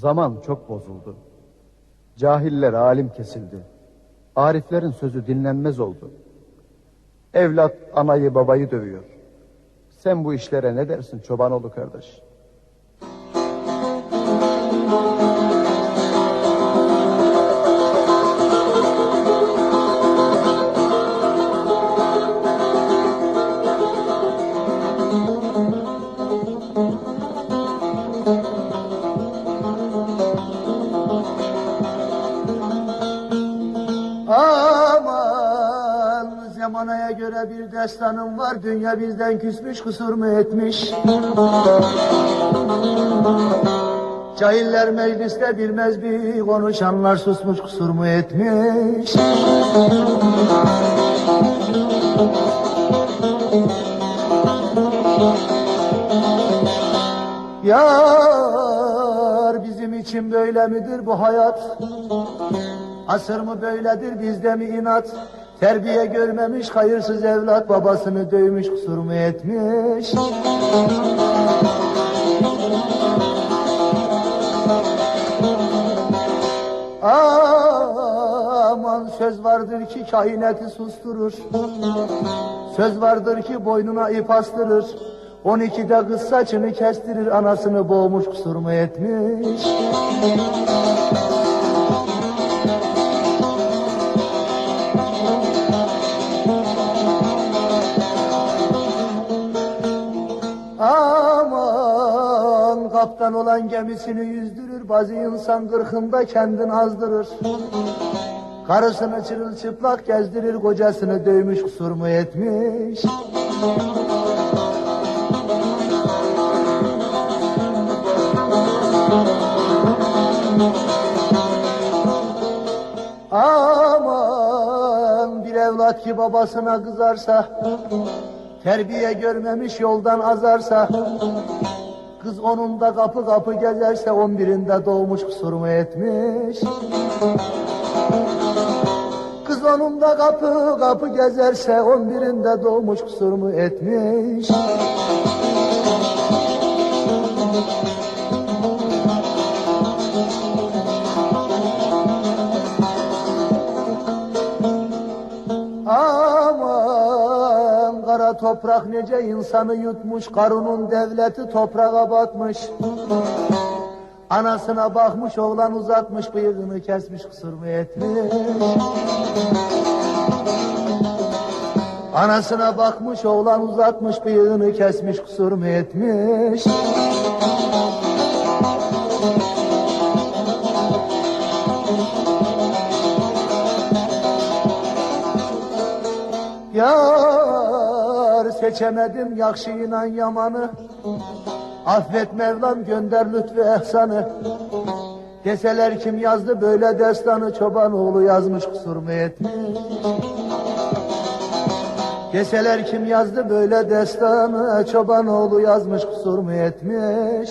Zaman çok bozuldu. Cahiller alim kesildi. Ariflerin sözü dinlenmez oldu. Evlat anayı babayı dövüyor. Sen bu işlere ne dersin Çobanoğlu kardeş? Aman zamanaya göre bir destanım var. Dünya bizden küsmüş kusur mu etmiş? Cahiller mecliste bilmez bir konuşanlar susmuş kusur mu etmiş? Yar bizim için böyle midir bu hayat? Asır mı böyledir bizde mi inat? Terbiye görmemiş hayırsız evlat babasını dövmüş kusur mu etmiş? Aman söz vardır ki kainatı susturur. Söz vardır ki boynuna ip astırır. 12'de kız saçını kestirir anasını boğmuş kusur mu etmiş? Kaptan olan gemisini yüzdürür Bazı insan kırkında kendini azdırır. Karısını çırılçıplak gezdirir Kocasını dövmüş kusur mu etmiş. Aman bir evlat ki babasına kızarsa Terbiye görmemiş yoldan azarsa Kız onun da kapı kapı gezerse on birinde doğmuş kusur mu etmiş Kız onun da kapı kapı gezerse on birinde doğmuş kusur mu etmiş toprak nece insanı yutmuş Karunun devleti toprağa batmış. Anasına bakmış oğlan uzatmış Bıyığını kesmiş kusur mu etmiş. Anasına bakmış oğlan uzatmış Bıyığını kesmiş kusur mu etmiş. Yar seçemedim yakşıyla yamanı. Affet Mevlam gönder lütfü ehsanı. Deseler kim yazdı böyle destanı Çoban oğlu yazmış kusur mu etmiş Deseler kim yazdı böyle destanı Çoban oğlu yazmış kusur mu etmiş